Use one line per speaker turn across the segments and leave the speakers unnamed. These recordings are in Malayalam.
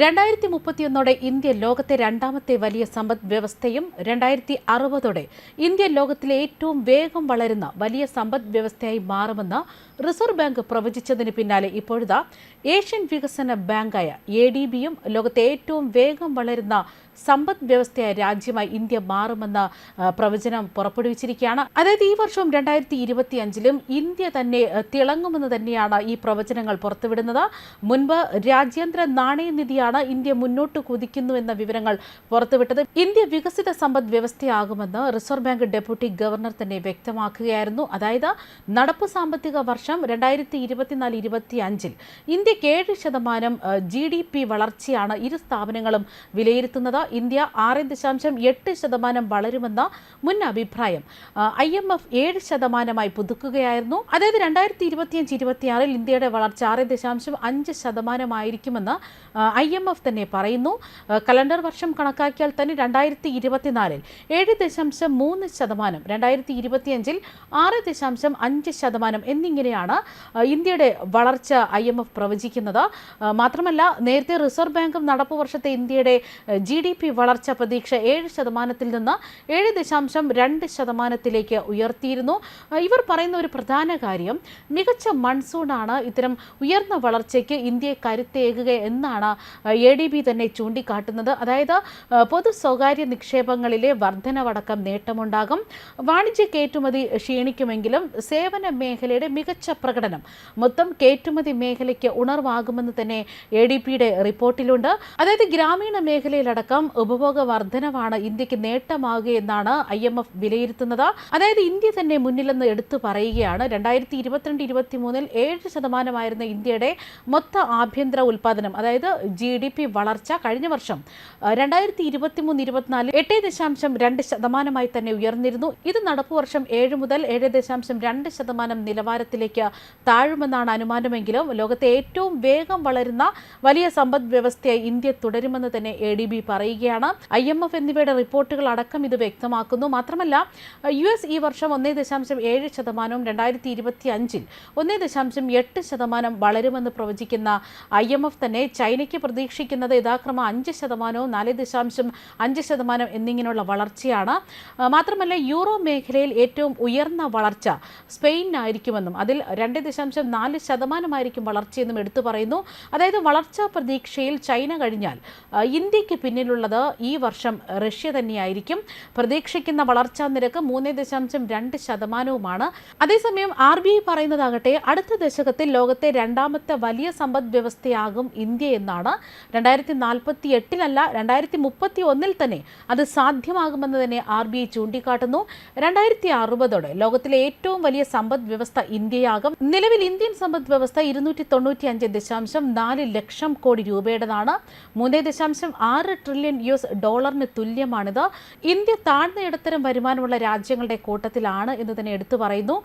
രണ്ടായിരത്തി മുപ്പത്തിയൊന്നോടെ ഇന്ത്യ ലോകത്തെ രണ്ടാമത്തെ വലിയ സമ്പദ് വ്യവസ്ഥയും രണ്ടായിരത്തി അറുപതോടെ ഇന്ത്യ ലോകത്തിലെ ഏറ്റവും വേഗം വളരുന്ന വലിയ സമ്പദ് വ്യവസ്ഥയായി മാറുമെന്ന് റിസർവ് ബാങ്ക് പ്രവചിച്ചതിന് പിന്നാലെ ഇപ്പോഴത്തെ ഏഷ്യൻ വികസന ബാങ്കായ എ ഡി ബിയും ലോകത്തെ ഏറ്റവും വേഗം വളരുന്ന സമ്പദ് വ്യവസ്ഥയായ രാജ്യമായി ഇന്ത്യ മാറുമെന്ന പ്രവചനം പുറപ്പെടുവിച്ചിരിക്കുകയാണ്. അതായത് ഈ വർഷം രണ്ടായിരത്തി ഇരുപത്തി അഞ്ചിലും ഇന്ത്യ തന്നെ തിളങ്ങുമെന്ന് തന്നെയാണ് ഈ പ്രവചനങ്ങൾ പുറത്തുവിടുന്നത്. മുൻപ് രാജ്യാന്തര നാണയനിധിയാണ് ഇന്ത്യ മുന്നോട്ട് കുതിക്കുന്നു എന്ന വിവരങ്ങൾ പുറത്തുവിട്ടത്. ഇന്ത്യ വികസിത സമ്പദ് വ്യവസ്ഥയാകുമെന്ന് റിസർവ് ബാങ്ക് ഡെപ്യൂട്ടി ഗവർണർ തന്നെ വ്യക്തമാക്കുകയായിരുന്നു. അതായത് നടപ്പ് സാമ്പത്തിക വർഷം രണ്ടായിരത്തി ഇരുപത്തിനാല് ഇരുപത്തി അഞ്ചിൽ ഇന്ത്യയ്ക്ക് ഏഴ് ശതമാനം ജി ഡി പി വളർച്ചയാണ് ഇരു സ്ഥാപനങ്ങളും വിലയിരുത്തുന്നത്. ഇന്ത്യ ആറ് ദശാംശം എട്ട് ശതമാനം വളരുമെന്ന മുൻ അഭിപ്രായം ഐ എം എഫ് ഏഴ് ശതമാനമായി പുതുക്കുകയായിരുന്നു. അതായത് രണ്ടായിരത്തി ഇരുപത്തിയഞ്ച് ഇരുപത്തിയാറിൽ ഇന്ത്യയുടെ വളർച്ച ആറ് ദശാംശം അഞ്ച് ശതമാനമായിരിക്കുമെന്ന് ഐ എം എഫ് തന്നെ പറയുന്നു. കലണ്ടർ വർഷം കണക്കാക്കിയാൽ തന്നെ രണ്ടായിരത്തി ഇരുപത്തിനാലിൽ ഏഴ് ദശാംശം മൂന്ന് ശതമാനം രണ്ടായിരത്തി ഇരുപത്തിയഞ്ചിൽ ആറ് ദശാംശം അഞ്ച് ശതമാനം എന്നിങ്ങനെയാണ് ഇന്ത്യയുടെ വളർച്ച ഐ എം എഫ് പ്രവചിക്കുന്നത്. മാത്രമല്ല നേരത്തെ റിസർവ് ബാങ്കും നടപ്പ് വർഷത്തെ ഇന്ത്യയുടെ ജി ഡി പി വളർച്ച പ്രതീക്ഷ ഏഴ് ശതമാനത്തിൽ നിന്ന് ഏഴ് ദശാംശം രണ്ട് ശതമാനത്തിലേക്ക് ഉയർത്തിയിരുന്നു. ഇവർ പറയുന്ന ഒരു പ്രധാന കാര്യം മികച്ച മൺസൂണാണ് ഇത്തരം ഉയർന്ന വളർച്ചയ്ക്ക് ഇന്ത്യയെ കരുത്തേകുക എന്നാണ് എ ഡി ബി തന്നെ ചൂണ്ടിക്കാട്ടുന്നത്. അതായത് പൊതു സ്വകാര്യ നിക്ഷേപങ്ങളിലെ വർധനവടക്കം നേട്ടമുണ്ടാകും. വാണിജ്യ കയറ്റുമതി ക്ഷീണിക്കുമെങ്കിലും സേവന മേഖലയുടെ മികച്ച പ്രകടനം മൊത്തം കയറ്റുമതി മേഖലയ്ക്ക് ഉണർവാകുമെന്ന് തന്നെ എ ഡി പിയുടെ റിപ്പോർട്ടിലുണ്ട്. അതായത് ഗ്രാമീണ മേഖലയിലടക്കം ഉപഭോഗ വർധനവാണ് ഇന്ത്യയ്ക്ക് നേട്ടമാകുകയെന്നാണ് ഐ എം എഫ് വിലയിരുത്തുന്നത്. അതായത് ഇന്ത്യ തന്നെ മുന്നിലെന്ന് എടുത്തു പറയുകയാണ്. രണ്ടായിരത്തി ഇരുപത്തിരണ്ട് ഇരുപത്തി മൂന്നിൽ ഏഴ് ശതമാനമായിരുന്ന ഇന്ത്യയുടെ മൊത്ത ആഭ്യന്തര ഉൽപ്പാദനം അതായത് ജി ഡി പി വളർച്ച കഴിഞ്ഞ വർഷം രണ്ടായിരത്തി ഇരുപത്തി മൂന്ന് ഇരുപത്തിനാലിൽ എട്ട് ദശാംശം രണ്ട് ശതമാനമായി തന്നെ ഉയർന്നിരുന്നു. ഇത് നടപ്പ് വർഷം ഏഴ് മുതൽ ഏഴ് ദശാംശം രണ്ട് ശതമാനം നിലവാരത്തിലേക്ക് താഴുമെന്നാണ് അനുമാനമെങ്കിലും ലോകത്തെ ഏറ്റവും വേഗം വളരുന്ന വലിയ സമ്പദ് വ്യവസ്ഥയായി ഇന്ത്യ തുടരുമെന്ന് തന്നെ എ ഡി ബി പറയുകയാണ്. ഐ എം എഫ് എന്നിവയുടെ റിപ്പോർട്ടുകൾ അടക്കം ഇത് വ്യക്തമാക്കുന്നു. മാത്രമല്ല യു എസ് ഈ വർഷം ഒന്നേ ദശാംശം ഏഴ് ശതമാനവും രണ്ടായിരത്തി ഇരുപത്തി അഞ്ചിൽ ഒന്നേ ദശാംശം എട്ട് ശതമാനം വളരുമെന്ന് പ്രവചിക്കുന്ന ഐ എം എഫ് തന്നെ ചൈനയ്ക്ക് പ്രതീക്ഷിക്കുന്നത് യഥാക്രമം അഞ്ച് ശതമാനവും നാല് ദശാംശം അഞ്ച് ശതമാനം എന്നിങ്ങനെയുള്ള വളർച്ചയാണ്. മാത്രമല്ല യൂറോ മേഖലയിൽ ഏറ്റവും ഉയർന്ന വളർച്ച സ്പെയിനായിരിക്കുമെന്നും അതിൽ രണ്ട് ദശാംശം നാല് ശതമാനമായിരിക്കും വളർച്ചയെന്നും എടുത്തു പറയുന്നു. അതായത് വളർച്ചാ പ്രതീക്ഷയിൽ ചൈന കഴിഞ്ഞാൽ ഇന്ത്യയ്ക്ക് പിന്നിലുള്ളത് ഈ വർഷം റഷ്യ തന്നെയായിരിക്കും. പ്രതീക്ഷിക്കുന്ന വളർച്ചാ നിരക്ക് മൂന്ന് ദശാംശം രണ്ട് ശതമാനവുമാണ്. അതേസമയം ആർ ബി ഐ പറയുന്നതാകട്ടെ അടുത്ത ദശകത്തിൽ ലോകത്തെ രണ്ടാമത്തെ വലിയ സമ്പദ് വ്യവസ്ഥയാകും ഇന്ത്യ എന്നാണ് രണ്ടായിരത്തി നാൽപ്പത്തി എട്ടിലല്ല രണ്ടായിരത്തി മുപ്പത്തി ഒന്നിൽ തന്നെ അത് സാധ്യമാകുമെന്ന് തന്നെ ആർ ബി ഐ ചൂണ്ടിക്കാട്ടുന്നു. രണ്ടായിരത്തി അറുപതോടെ ലോകത്തിലെ ഏറ്റവും വലിയ സമ്പദ് വ്യവസ്ഥ ഇന്ത്യയാകും. നിലവിൽ ഇന്ത്യൻ സമ്പദ് വ്യവസ്ഥ ഇരുന്നൂറ്റി തൊണ്ണൂറ്റി അഞ്ച് ദശാംശം നാല് ലക്ഷം കോടി രൂപയുടേതാണ്. മൂന്ന് ദശാംശം ആറ് ട്രില്യൺ യു എസ് ഡോളറിന് തുല്യമാണിത്. ഇന്ത്യ താഴ്ന്ന ഇടത്തരം വരുമാനമുള്ള രാജ്യങ്ങളുടെ കൂട്ടത്തിലാണ് എന്ന് തന്നെ എടുത്തു പറയുന്നു.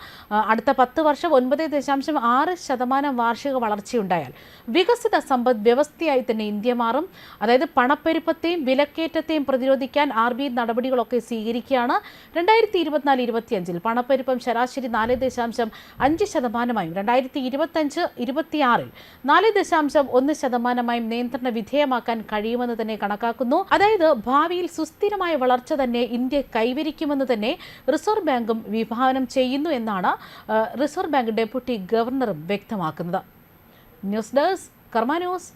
അടുത്ത പത്ത് വർഷം ഒൻപത് ദശാംശം ആറ് ശതമാനം വാർഷിക വളർച്ചയുണ്ടായാൽ വികസിത സമ്പദ് വ്യവസ്ഥയായി തന്നെ ഇന്ത്യ മാറും. അതായത് പണപ്പെരുപ്പത്തെയും വിലക്കയറ്റത്തെയും പ്രതിരോധിക്കാൻ ആർ ബി ഐ നടപടികളൊക്കെ സ്വീകരിക്കുകയാണ്. രണ്ടായിരത്തി ഇരുപത്തിനാല് ഇരുപത്തിയഞ്ചിൽ പണപ്പെരുപ്പം ശരാശരി നാല് ദശാംശം അഞ്ച് ശതമാനമായും രണ്ടായിരത്തി ഇരുപത്തഞ്ച് ഇരുപത്തിയാറിൽ നാല് ദശാംശം ഒന്ന് ശതമാനമായും നിയന്ത്രണ വിധേയമാക്കാൻ കഴിയുമെന്ന് തന്നെ കണക്കാക്കുന്നു. അതായത് ഭാവിയിൽ സുസ്ഥിരമായ വളർച്ച തന്നെ ഇന്ത്യ കൈവരിക്കുമെന്ന് തന്നെ റിസർവ് ബാങ്കും വിഭാവനം ചെയ്യുന്നു എന്നാണ് റിസർവ് ബാങ്ക് ഡെപ്യൂട്ടി ഗവർണറും വ്യക്തമാക്കുന്നത്. News desk കർമാനോസ്